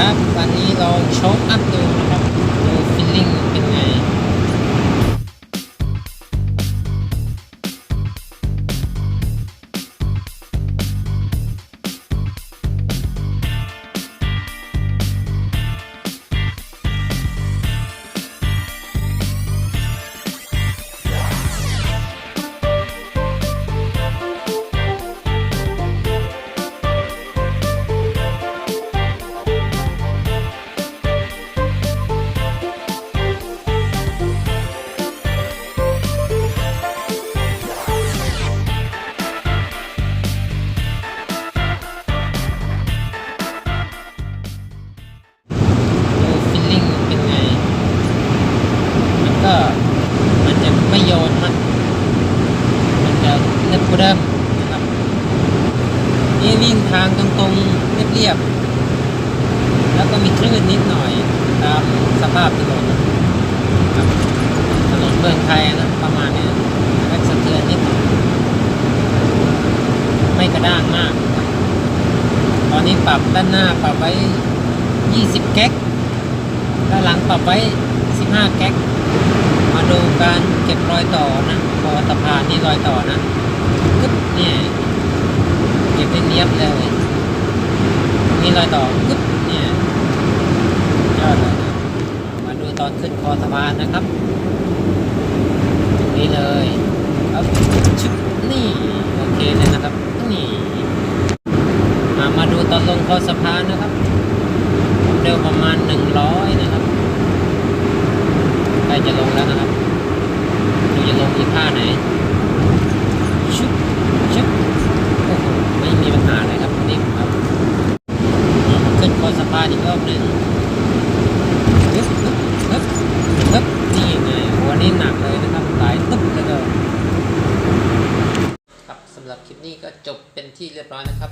ครับ วันนี้เราโชคอัพดูนะครับ ครับนี่วิ่งทางตรงๆเรียบๆแล้วก็มีคลื่นนิดหน่อย ตามสภาพถนนครับถนนเมืองไทยนะประมาณนี้แรงสะเทือนนิดหน่อยไม่กระด้างมาก ตอนนี้ปรับด้านหน้าปรับไว้ 20 แก๊กด้านหลังปรับไว้ 15 แก๊กมาดูการเก็บรอยต่อนะพอสะพานนี่รอยต่อนะกึ๊บเนี่ย เก็บได้เนียบเลยมี รอยต่อกึ๊บเนี่ยยอดเลยมาดูตอนขึ้นคอสะพานนะครับ ตรงนี้เลยครับชึบนี่โอเคเลยนะครับนี่มามาดูตอนลงคอสะพานนะครับความเร็วประมาณ 100 นะครับใกล้จะลงแล้วนะครับดูจะลงที่ท่าไหนชึบชึบโอ้โหไม่มีปัญหาเลยครับนิ่มครับมาขึ้นค อีกรอบหนึ่งฮึบฮึบฮึบฮึบนี่ไงหัวนี้หนักเลยนะครับหลายตึ๊บเลยครับสำหรับคลิปนี้ก็จบเป็นที่เรียบร้อยนะครับ